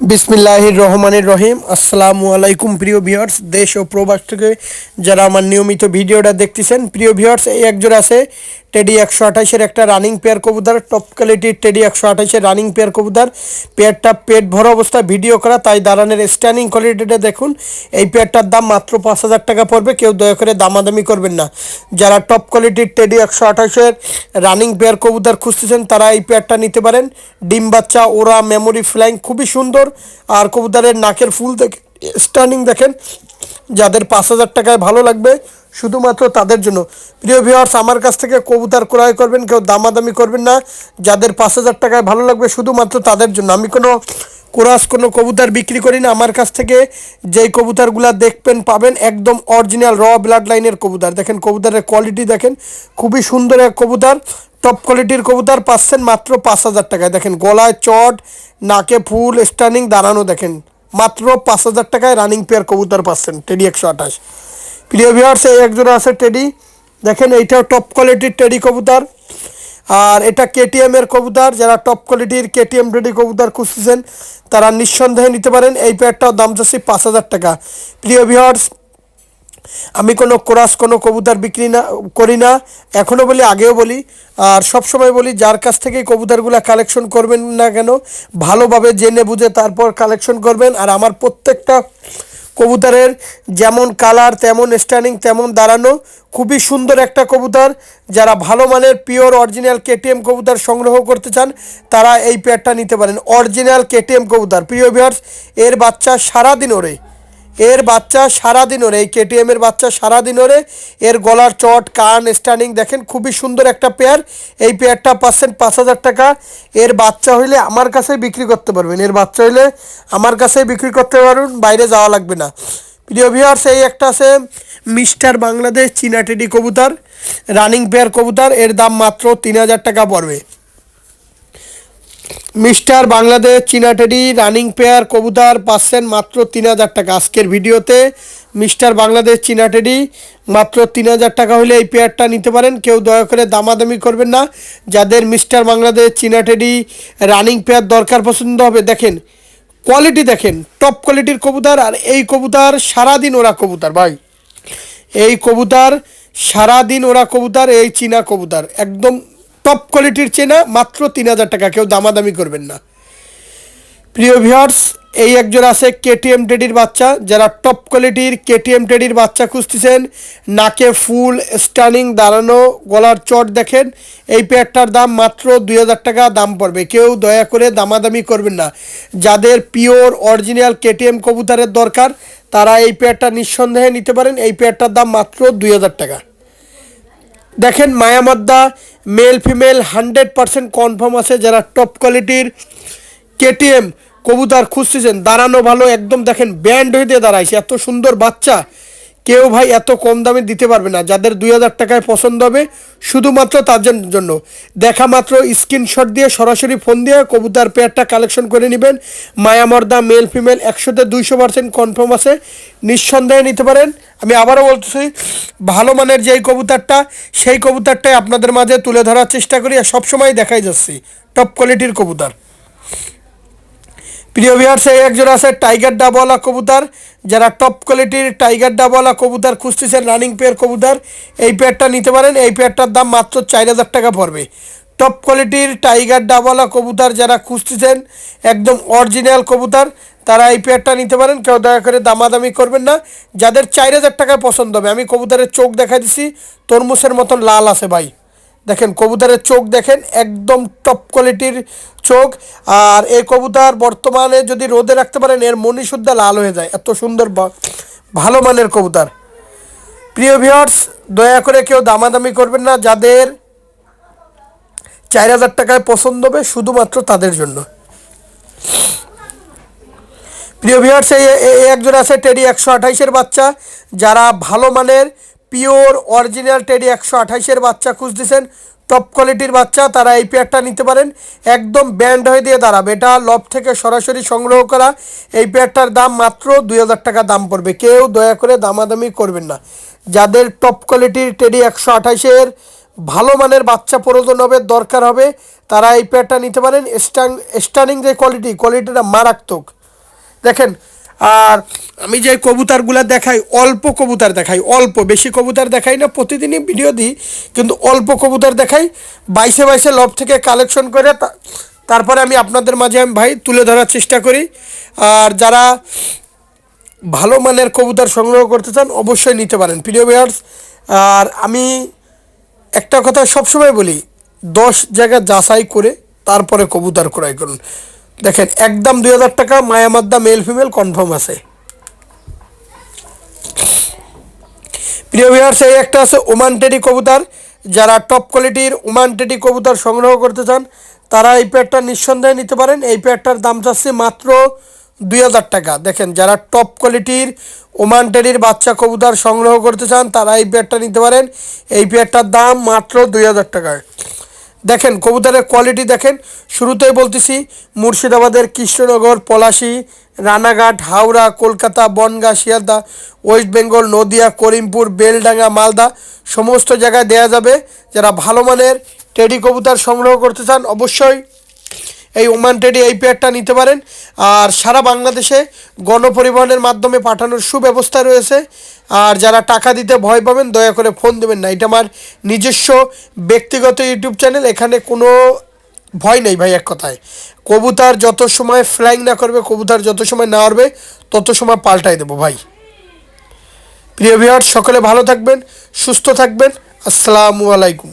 বিসমিল্লাহির রহমানের রহিম। আসসালামু আলাইকুম প্রিয় ভিউয়ার্স, দেশ ও প্রবাস থেকে যারা আমার নিয়মিত ভিডিওটা দেখতেছেন, প্রিয় ভিউয়ার্স, এই একজোড়া আছে টেডি একশো আঠাশের একটা রানিং পেয়ার কবুতর, টপ কোয়ালিটির টেডি একশো আঠাশের রানিং পেয়ার কবুতর। পেয়ারটা পেট ভরা অবস্থায় ভিডিও করা, তাই দাঁড়ানের স্ট্যান্ডিং কোয়ালিটিটা দেখুন। এই পেয়ারটার দাম মাত্র পাঁচ হাজার টাকা পড়বে, কেউ দয়া করে দামাদামি করবেন না। যারা টপ কোয়ালিটির টেডি একশো আঠাশের রানিং পেয়ার কবুতর খুঁজতেছেন, তারা এই পেয়ারটা নিতে পারেন। ডিম বাচ্চা, ওরা মেমোরি ফ্লাইং খুবই সুন্দর। আর কবুতরের নাকের ফুল দেখে স্ট্যান্ডিং দেখেন, যাদের পাঁচ হাজার টাকায় ভালো লাগবে শুধুমাত্র তাদের জন্য। প্রিয় ভিওয়ার্স আমার কাছ থেকে কবুতর ক্রয় করবেন, কেউ দামাদামি করবেন না। যাদের পাঁচ হাজার টাকায় ভালো লাগবে শুধুমাত্র তাদের জন্য। আমি কোনো কোরাস কোনো কবুতর বিক্রি করি না। আমার কাছ থেকে যেই কবুতরগুলো দেখবেন, পাবেন একদম অরিজিনাল র ব্লাড লাইনের কবুতর। দেখেন, কবুতরের কোয়ালিটি দেখেন, খুবই সুন্দর এক কবুতর। টপ কোয়ালিটির কবুতর পাচ্ছেন মাত্র পাঁচ হাজার টাকায়। দেখেন, গলায় চট, নাকে ফুল স্টার্নিং দাঁড়ানো দেখেন। মাত্র পাঁচ হাজার টাকায় রানিং পেয়ার কবুতর পাচ্ছেন টেডি একশো আঠাশ। প্রিয় ভিউয়ার্স এই একজোড়া আছে টেডি দেখেন, এইটাও টপ কোয়ালিটির টেডি কবুতর। আর এটা কেটিএম এর কবুতর। যারা টপ কোয়ালিটির কেটিএম টেডি কবুতর খুঁজতেছেন, তারা নিঃসন্দেহে নিতে পারেন। এই পেয়ারটাও দাম চাচ্ছি পাঁচ হাজার টাকা। প্রিয় ভিউয়ার্স আমি কোনো কোরাস, কোনো কবুতর বিক্রি না, করি না। এখনও বলি, আগেও বলি, আর সব সময় বলি, যার কাছ থেকে কবুতরগুলো কালেকশন করবেন না কেন, ভালোভাবে জেনে বুঝে তারপর কালেকশন করবেন। আর আমার প্রত্যেকটা কবুতরের যেমন কালার তেমন স্ট্যান্ডিং তেমন দাঁড়ানো, খুবই সুন্দর একটা কবুতর। যারা ভালো মানের পিওর অরিজিনাল কেটিএম কবুতর সংগ্রহ করতে চান, তারা এই পেয়ারটা নিতে পারেন। অরিজিনাল কেটিএম কবুতর। প্রিয় ভিউয়ার্স এর বাচ্চা সারাদিন ওরে। এর বাচ্চা সারাদিন ওরে এই কেটিএম এর বাচ্চা সারাদিন ওরে এর গলার চট, কান স্ট্যান্ডিং দেখেন খুবই সুন্দর একটা পেয়ার এই পেয়ারটা পাচ্ছেন পাঁচ হাজার টাকা। এর বাচ্চা হইলে আমার কাছেই বিক্রি করতে পারবেন। এর বাচ্চা হইলে আমার কাছেই বিক্রি করতে পারবেন বাইরে যাওয়া লাগবে না। প্রিয় ভিউয়ার্স এই একটা আছে মিস্টার বাংলাদেশ চীনা টেডি কবুতর রানিং পেয়ার কবুতর। এর দাম মাত্র তিন হাজার টাকা পড়বে। মিস্টার বাংলাদেশ, চীনা টেডি, রানিং পেয়ার, কবুতর পাচ্ছেন মাত্র তিন হাজার টাকা। আজকের ভিডিওতে মিস্টার বাংলাদেশ, চীনা টেডি, মাত্র তিন হাজার টাকা হলে এই পেয়ারটা নিতে পারেন। কেউ দয়া করে দামাদামি করবেন না। যাদের মিস্টার বাংলাদেশ, চীনা টেডি, রানিং পেয়ার দরকার পছন্দ হবে, দেখেন, কোয়ালিটি দেখেন, টপ কোয়ালিটির কবুতর আর এই কবুতর সারাদিন ওরা কবুতর, ভাই। এই কবুতর সারাদিন ওরা কবুতর, এই চীনা কবুতর, একদম টপ কোয়ালিটির চেনা মাত্র তিন হাজার টাকা। কেউ দামাদামি করবেন না। প্রিয় ভিউয়ার্স এই একজন আছে কেটিএম টেডির বাচ্চা। যারা টপ কোয়ালিটির কেটিএম টেডির বাচ্চা খুঁজতেছেন, নাকে ফুল স্টানিং দাঁড়ানো, গলার চট দেখেন, এই পেয়ারটার দাম মাত্র দুই হাজার টাকা, দাম পড়বে। কেউ দয়া করে দামাদামি করবেন না। যাদের পিওর অরিজিনাল কেটিএম কবুতরের দরকার, তারা এই পেয়ারটা নিঃসন্দেহে নিতে পারেন। এই পেয়ারটার দাম মাত্র দুই হাজার টাকা। দেখেন মায়ামদ্দা male female hundred percent confirm আছে যারা টপ কোয়ালিটির কেটিএম কবুতর খুঁজতেছেন। দাঁড়ানো ভালো, একদম দেখেন ব্যান্ড হয়ে দিয়ে দাঁড়াইছে। এত সুন্দর বাচ্চা। কেউ ভাই এত কম দামে দিতে পারবে না। যাদের দুই হাজার টাকায় পছন্দ হবে, শুধুমাত্র তাদের জন্য। দেখা মাত্র স্ক্রিনশট দিয়ে সরাসরি ফোন দিয়ে কবুতার পেয়ারটা কালেকশন করে নেবেন। মায়ামর্দা মেল ফিমেল একশোতে দুইশো পার্সেন্ট কনফার্ম আছে। নিঃসন্দেহে নিতে পারেন। আমি আবারও বলতেছি, ভালো মানের যেই কবুতারটা, সেই কবুতারটাই আপনাদের মাঝে তুলে ধরার চেষ্টা করি আর সবসময় দেখাই যাচ্ছি। টপ কোয়ালিটির কবুতর। প্রিয় ভিউয়ার্স এই একজন আছে টাইগার ডাবওয়ালা কবুতর, যারা টপ কোয়ালিটির টাইগার ডাবওয়ালা কবুতর খুঁজতেছেন রানিং পেয়ার কবুতর। এই পেয়ারটা নিতে পারেন, এই পেয়ারটার দাম মাত্র চার হাজার টাকা পড়বে। টপ কোয়ালিটির টাইগার ডাবওয়ালা কবুতর যারা খুঁজতেছেন, একদম অরিজিনাল কবুতর, তারা এই পেয়ারটা নিতে পারেন, কেউ দয়া করে দামাদামি করবেন না। যাদের চার হাজার টাকায় পছন্দ হবে, আমি কবুতরের চোখ দেখা দিছি, তরমুজের মতন লাল আছে ভাই। দেখেন, কবুতরের চোখ দেখেন, একদম টপ কোয়ালিটির চোখ। আর এই কবুতর বর্তমানে যদি রোদে রাখতে পারেন, এর মনি শুদ্ধ লাল হয়ে যায়। এত সুন্দর ভালো মানের কবুতর। প্রিয় ভিউয়ার্স দয়া করে কেউ দামাদামি করবেন না। যাদের চার হাজার টাকায় পছন্দ হবে, শুধুমাত্র তাদের জন্য। প্রিয় এই- এই একজন আছে টেডি একশো আঠাইশের বাচ্চা। যারা ভালো মানের পিওর অরিজিনাল টেডি একশো আঠাইশের বাচ্চা খুঁজতেছেন। টপ কোয়ালিটির বাচ্চা, তারা এই পেয়ারটা নিতে পারেন। একদম ব্যান্ড হয়ে দিয়ে দাঁড়াবে। এটা লব থেকে সরাসরি সংগ্রহ করা। এই পেয়ারটার দাম মাত্র দুই হাজার টাকা দাম পড়বে। কেউ দয়া করে দামাদামি করবেন না। যাদের টপ কোয়ালিটির টেডি একশো আঠাইশের ভালো মানের বাচ্চা প্রয়োজন হবে, দরকার হবে, তারা এই পেয়ারটা নিতে পারেন। স্টাং স্টানিং যে কোয়ালিটি কোয়ালিটিটা মারাত্মক। দেখেন আর আমি যে কবুতরগুলো দেখাই, অল্প কবুতার দেখাই, অল্প, বেশি কবুতার দেখাই না, প্রতিদিনই ভিডিও দিই, কিন্তু অল্প কবুতার দেখাই, বাইশে বাইশে লব থেকে কালেকশন করে তারপরে আমি আপনাদের মাঝে আমি ভাই তুলে ধরার চেষ্টা করি। আর যারা ভালো মানের কবুতর সংগ্রহ করতে চান, অবশ্যই নিতে পারেন, প্রিয় ভিউয়ার্স আর আমি একটা কথা সবসময় বলি, দশ জায়গা যাচাই করে তারপরে কবুতার ক্রয় করুন। দেখেন, একদম দুই হাজার টাকা মায়ামাদ্দা মেল ফিমেল কনফার্ম আছে। প্রিয় ভিউয়ার্স, এই একটা আছে ওমান টেডি কবুতর। যারা টপ কোয়ালিটির ওমান টেডি কবুতর সংগ্রহ করতে চান, তারা এই পেয়ারটা নিঃসন্দেহে নিতে পারেন। এই পেয়ারটার দাম চাচ্ছে মাত্র দুই হাজার টাকা। দেখেন, যারা টপ কোয়ালিটির ওমান টেডির বাচ্চা কবুতর সংগ্রহ করতে চান, তারা এই পেয়ারটা নিতে পারেন। এই পেয়ারটার দাম মাত্র দুই হাজার টাকায়। দেখেন, কবুতরের কোয়ালিটি দেখেন। শুরুতেই বলতেছি, মুর্শিদাবাদের কৃষ্ণনগর, পলাশি, রানাঘাট, হাওড়া, কলকাতা, বনগাঁ, শিয়ালদা, ওয়েস্ট বেঙ্গল, নদিয়া, করিমপুর, বেলডাঙ্গা, মালদা, সমস্ত জায়গায় দেয়া যাবে। যারা ভালো মানের টেডি কবুতর সংগ্রহ করতে চান, অবশ্যই এই ওমান টেডি এই পেয়ারটা নিতে পারেন। আর সারা বাংলাদেশে গণপরিবহনের মাধ্যমে পাঠানোর সুব্যবস্থা রয়েছে। আর যারা টাকা দিতে ভয় পাবেন, দয়া করে ফোন দেবেন না। এটা আমার নিজস্ব ব্যক্তিগত ইউটিউব চ্যানেল, এখানে কোনো ভয় নেই ভাই এক কথায়। কবুতর যত সময় ফ্লাইং না করবে, কবুতর যত সময় না উড়বে তত সময় পাল্টাই দেবো ভাই। প্রিয় ভিউয়ার্স সকলে ভালো থাকবেন, সুস্থ থাকবেন। আসসালামু আলাইকুম।